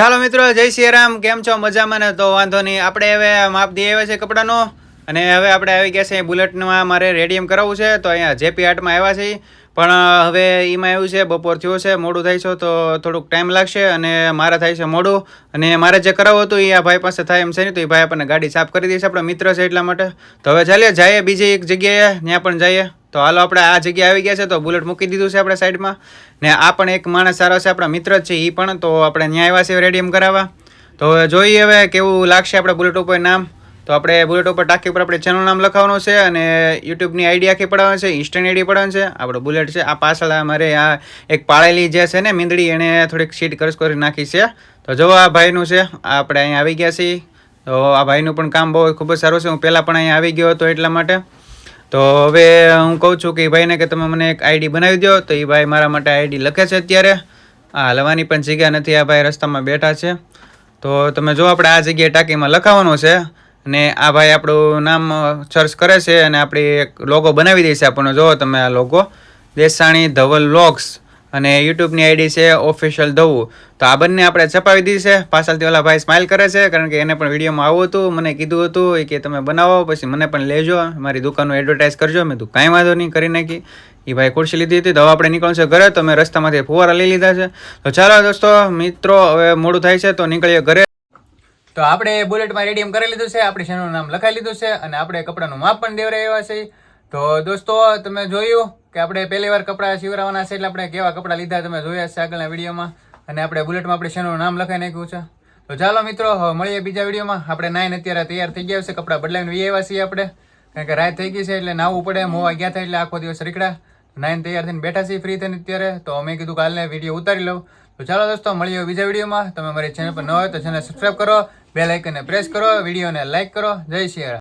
ચાલો મિત્રો, જય શ્રી રામ કેમ છો? મજામાં ને? તો વાંધો નહીં. આપણે હવે માપ દઈ આવ્યા છે કપડાનો. અને હવે આપણે આવી ગયા છે બુલેટમાં મારે રેડિયમ કરાવવું છે. તો અહીંયા જેપી આર્ટમાં આવ્યા છે. પણ હવે એમાં એવું છે, બપોર થયો છે, મોડું થાય છે, તો થોડુંક ટાઈમ લાગશે અને મારે થાય છે મોડું. અને મારે જે કરાવવું હતું એ આ ભાઈ પાસે થાય એમ છે નહીં તો એ ભાઈ આપણને ગાડી સાફ કરી દેશે આપણા મિત્ર છે એટલા માટે. તો હવે ચાલીએ, જઈએ બીજી એક જગ્યાએ ત્યાં પણ જઈએ. તો હાલો આપણે આ જગ્યાએ આવી ગયા છે તો બુલેટ મૂકી દીધું છે આપણે સાઈડમાં. ને આ પણ એક માણસ સારો છે, આપણા મિત્ર છે એ પણ, તો આપણે ત્યાં આવ્યા છે રેડિયમ કરાવવા. તો જોઈએ હવે કેવું લાગશે આપણે બુલેટ ઉપર નામ. તો આપણે બુલેટ ઉપર ટાંકી ઉપર આપણે ચેનલ નામ લખાવવાનું છે અને યુટ્યુબની આઈડી આખી પડાવવાનું છે ઇન્સ્ટન્ટ આઈડી પડાવવાનું છે. આપણો બુલેટ છે, આ પાછળ અમારે આ એક પાળેલી જે છે ને મીંદડી એણે થોડીક સીટ કરસ કરી નાખી છે. તો જો આ ભાઈનું છે આપણે અહીંયા આવી ગયા છીએ. તો આ ભાઈનું પણ કામ બહુ ખૂબ જ સારું છે, હું પહેલાં પણ અહીંયા આવી ગયો હતો એટલા માટે. તો હવે હું કહું છું કે ભાઈને કે તમે મને એક આઈડી બનાવી દો તો એ ભાઈ મારા માટે આઈડી લખે છે અત્યારે. આ હલવાની પણ જગ્યા નથી, આ ભાઈ રસ્તામાં બેઠા છે. તો તમે જો આપણે આ જગ્યાએ ટાંકીમાં લખાવવાનું છે અને આ ભાઈ આપણું નામ સર્ચ કરે છે અને આપણી એક લોગો બનાવી દે આપણને. જો તમે આ લોગો દેસાણી ધવલ લોગ્સ અને યુટ્યુબની આઈડી છે ઓફિશિયલ ધવું તો આ બંને આપણે છપાવી દીધી છે. પાછળથી ઓલા ભાઈ સ્માઇલ કરે છે, કારણ કે એને પણ વિડીયોમાં આવું હતું, મને કીધું હતું કે તમે બનાવો, પછી મને પણ લેજો, મારી દુકાનનું એડવર્ટાઇઝ કરજો, મેં તું કાંઈ વાંધો નહીં કરી નાખી. એ ભાઈ ખુરશી લીધી હતી તો હવે આપણે નીકળશું ઘરે, તો મેં રસ્તામાંથી ફુવારા લઈ લીધા છે. તો ચાલો દોસ્તો, મિત્રો, હવે મોડું થાય છે, તો નીકળીએ ઘરે. તો આપણે બુલેટમાં રેડિયમ કરી લીધું છે, આપણી શેનું નામ લખાઈ લીધું છે, અને આપણે કપડાનું માપ પણ દેવરા રહ્યા છે. તો દોસ્તો, તમે જોયું કે આપણે પહેલી વાર કપડાં સીવરાવાના છે એટલે આપણે કેવા કપડાં લીધા તમે જોયા છે આગળના વિડીયોમાં. અને આપણે બુલેટમાં આપણે શેનું નામ લખાઈ નાખ્યું છે. તો ચાલો મિત્રો મળીએ બીજા વિડીયોમાં. આપણે નાઈન અત્યારે તૈયાર થઈ ગયા છે, કપડાં બદલાવીને વી આવ્યા છીએ આપણે. કારણ કે રાત થઈ ગઈ છે એટલે નાવું પડે મોવા ગયા થાય એટલે આખો દિવસ રીકડા નાઈન તૈયાર થઈને બેઠા છીએ ફ્રી થઈને અત્યારે. તો અમે કીધું કાલે વીડિયો ઉતારી લઉં. તો ચાલો દોસ્તો, મળીએ બીજા વિડીયોમાં. તમે મારી ચેનલ પર ન હોય તો ચેનલ સબસ્ક્રાઈબ કરો બે લાઇકને પ્રેસ કરો, વિડીયોને લાઇક કરો. જય રામ.